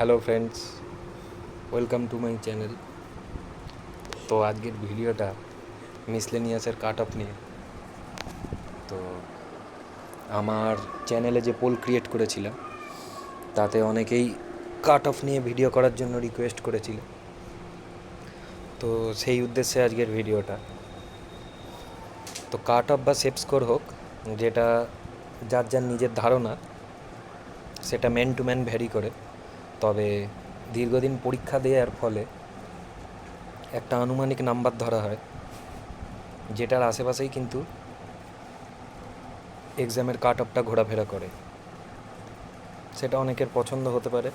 Hello friends welcome to my channel তো আজকের ভিডিওটা মিসলেনিয়াসের কাট অফ নিয়ে। তো আমার চ্যানেলে যে পোল ক্রিয়েট করেছিলাম, তাতে অনেকেই কাট অফ নিয়ে ভিডিও করার জন্য রিকোয়েস্ট করেছিল। তো সেই উদ্দেশ্যে আজকের ভিডিওটা। তো কাট অফ বা সেপ স্কোর হোক, যেটা যার যার নিজের ধারণা, সেটা ম্যান টু ম্যান ভ্যারি করে। তবে দীর্ঘদিন পরীক্ষা দেওয়ার ফলে একটা আনুমানিক নাম্বার ধরা হয়, যেটার আশেপাশেই কিন্তু এক্সামের কাট অফটা ঘোরাফেরা করে। সেটা অনেকের পছন্দ হতে পারে,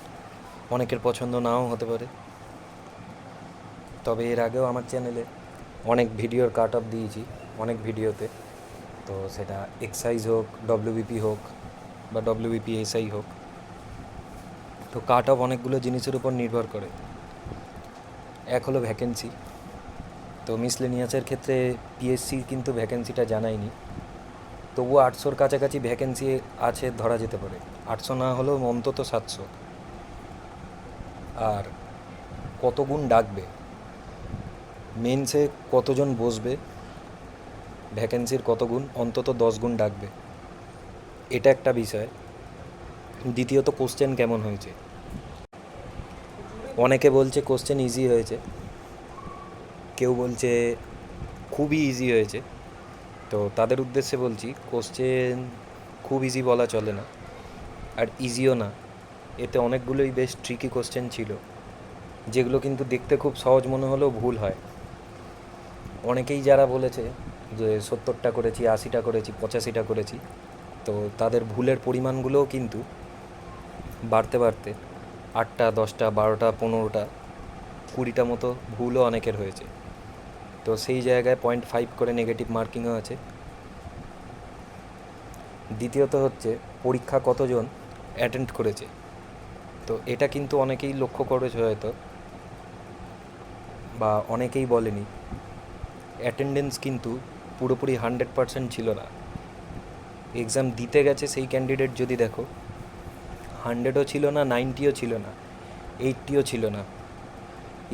অনেকের পছন্দ নাও হতে পারে। তবে এর আগেও আমার চ্যানেলে অনেক ভিডিওর কাট অফ দিয়েছি, অনেক ভিডিওতে তো সেটা এক্সাইজ হোক ডব্লিউবিপি হোক বা ডব্লিউবিপি এসআই হোক তো কাট অফ অনেকগুলো জিনিসের উপর নির্ভর করে। এক হলো ভ্যাকেন্সি তো মিসলেনিয়াসের ক্ষেত্রে পিএসসি কিন্তু ভ্যাকেন্সিটা জানায়নি। তবুও আটশোর কাছাকাছি ভ্যাকেন্সি আছে ধরা যেতে পারে। আটশো না হলেও অন্তত সাতশো। আর কত গুণ ডাকবে? মেন্সে কতজন বসবে? ভ্যাকেন্সির কত গুণ? অন্তত দশ গুণ ডাকবে। এটা একটা বিষয়। দ্বিতীয়ত কোশ্চেন কেমন হয়েছে? অনেকে বলছে কোশ্চেন ইজি হয়েছে। কেউ বলছে খুবই ইজি হয়েছে। তো তাদের উদ্দেশ্যে বলছি কোশ্চেন খুব ইজি বলা চলে না, আর ইজিও না। এতে অনেকগুলোই বেশ ট্রিকি কোশ্চেন ছিল, যেগুলো কিন্তু দেখতে খুব সহজ মনে হলেও ভুল হয়। অনেকেই যারা বলেছে যে সত্তরটা করেছি, আশিটা করেছি, পঁচাশিটা করেছি, তো তাদের ভুলের পরিমাণগুলোও কিন্তু বাড়তে বাড়তে আটটা, দশটা, বারোটা, পনেরোটা, কুড়িটা মতো ভুলও অনেকের হয়েছে। তো সেই জায়গায় পয়েন্ট ফাইভ করে নেগেটিভ মার্কিংও আছে। দ্বিতীয়ত হচ্ছে পরীক্ষা কতজন অ্যাটেন্ড করেছে? তো এটা কিন্তু অনেকেই লক্ষ্য করেছে হয়তো, বা অনেকেই বলেনি। অ্যাটেন্ডেন্স কিন্তু পুরোপুরি হান্ড্রেড পারসেন্ট ছিল না। এক্সাম দিতে গেছে সেই ক্যান্ডিডেট যদি দেখো হান্ড্রেডও ছিল না, নাইনটিও ছিল না, এইটটিও ছিল না।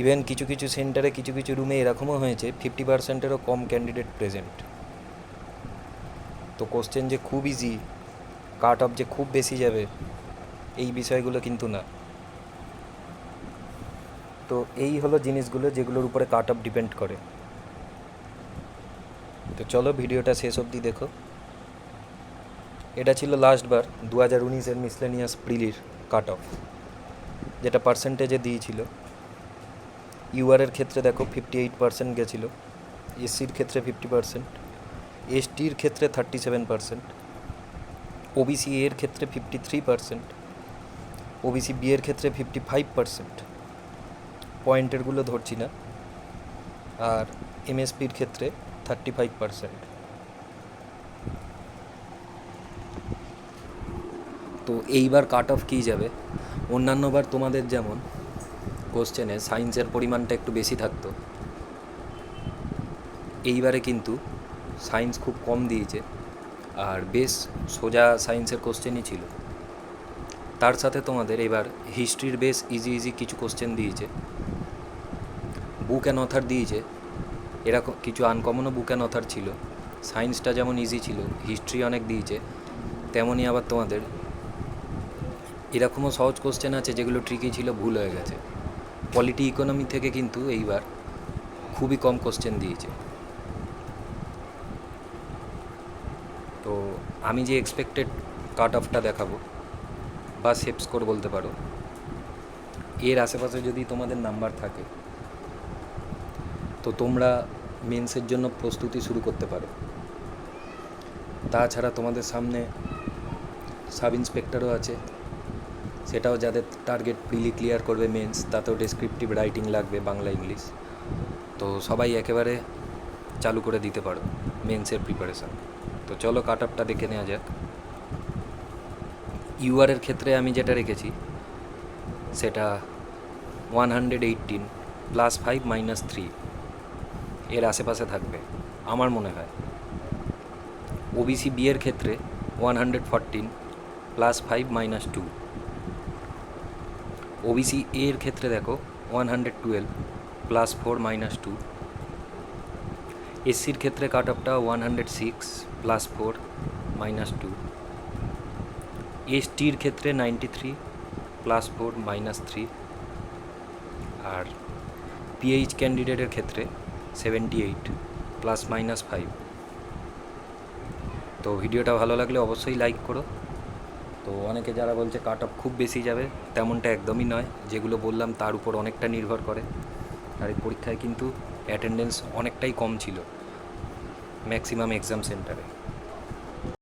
ইভেন কিছু কিছু সেন্টারে কিছু কিছু রুমে এরকমও হয়েছে ফিফটি পার্সেন্টেরও কম ক্যান্ডিডেট প্রেজেন্ট তো কোশ্চেন যে খুব ইজি কাট অফ যে খুব বেশি যাবে, এই বিষয়গুলো কিন্তু না। তো এই হলো জিনিসগুলো যেগুলোর উপরে কাট অফ ডিপেন্ড করে। তো চলো ভিডিওটা শেষ অবধি দেখো। এটা ছিল লাস্টবার দু হাজার উনিশের মিসলেনিয়াস প্রিলির কাট অফ যেটা পার্সেন্টেজে দিয়েছিল। ইউআরের ক্ষেত্রে দেখো ফিফটি এইট পার্সেন্ট গেছিল এসসির ক্ষেত্রে ফিফটি পার্সেন্ট এসটির ক্ষেত্রে থার্টি সেভেন পার্সেন্ট ওবিসি এর ক্ষেত্রে fifty three percent OBC B এর ক্ষেত্রে ফিফটি ফাইভ পার্সেন্ট পয়েন্টেরগুলো ধরছি না, আর এমএসপির ক্ষেত্রে থার্টি ফাইভ পার্সেন্ট তো এইবার কাট অফ কী যাবে। অন্যান্যবার তোমাদের যেমন কোশ্চেনে সায়েন্সের পরিমাণটা একটু বেশি থাকতো। এইবারে কিন্তু সায়েন্স খুব কম দিয়েছে। আর বেশ সোজা সায়েন্সের কোশ্চেনই ছিল। তার সাথে তোমাদের এবার হিস্ট্রির বেশ ইজি ইজি কিছু কোশ্চেন দিয়েছে। বুক অ্যান্ড অথার দিয়েছে। এরকম কিছু আনকমনও বুক অ্যান্ড অথার ছিল। সায়েন্সটা যেমন ইজি ছিল হিস্ট্রি অনেক দিয়েছে, তেমনই আবার তোমাদের এরকমও সহজ কোশ্চেন আছে যেগুলো ট্রিকি ছিল, ভুল হয়ে গেছে। পলিটি ইকোনমি থেকে কিন্তু এইবার খুবই কম কোশ্চেন দিয়েছে। তো আমি যে এক্সপেক্টেড কাট অফটা দেখাবো, বা সেপ স্কোর বলতে পারো, এর আশেপাশে যদি তোমাদের নাম্বার থাকে, তো তোমরা মেন্সের জন্য প্রস্তুতি শুরু করতে পারো। তাছাড়া তোমাদের সামনে সাব ইন্সপেক্টরও আছে। সেটাও যাদের টার্গেট প্রিলি ক্লিয়ার করবে মেন্স তাতেও ডেসক্রিপটিভ রাইটিং লাগবে বাংলা ইংলিশ তো সবাই একেবারে চালু করে দিতে পারো মেন্সের প্রিপারেশান তো চলো কাট আপটা দেখে নেওয়া যাক। ইউআরের ক্ষেত্রে আমি যেটা রেখেছি, সেটা one hundred eighteen plus five minus three এর আশেপাশে থাকবে, আমার মনে হয়। ওবিসি বিয়ের ক্ষেত্রে one hundred fourteen plus five minus two OBC এর ক্ষেত্রে দেখো one hundred twelve plus four minus two এসসির ক্ষেত্রে cut অফটা one hundred six plus four minus two এসটির ক্ষেত্রে ninety three plus four minus three আর পিএইচ ক্যান্ডিডেটের ক্ষেত্রে seventy eight plus minus five তো ভিডিওটা ভালো লাগলে অবশ্যই লাইক করো। তো অনেকে যারা বলছে কাট অফ খুব বেশি যাবে, তেমনটা একদমই নয়। যেগুলো বললাম তার উপর অনেকটা নির্ভর করে। আর এই পরীক্ষায় কিন্তু অ্যাটেন্ডেন্স অনেকটাই কম ছিল। ম্যাক্সিমাম এক্সাম সেন্টারে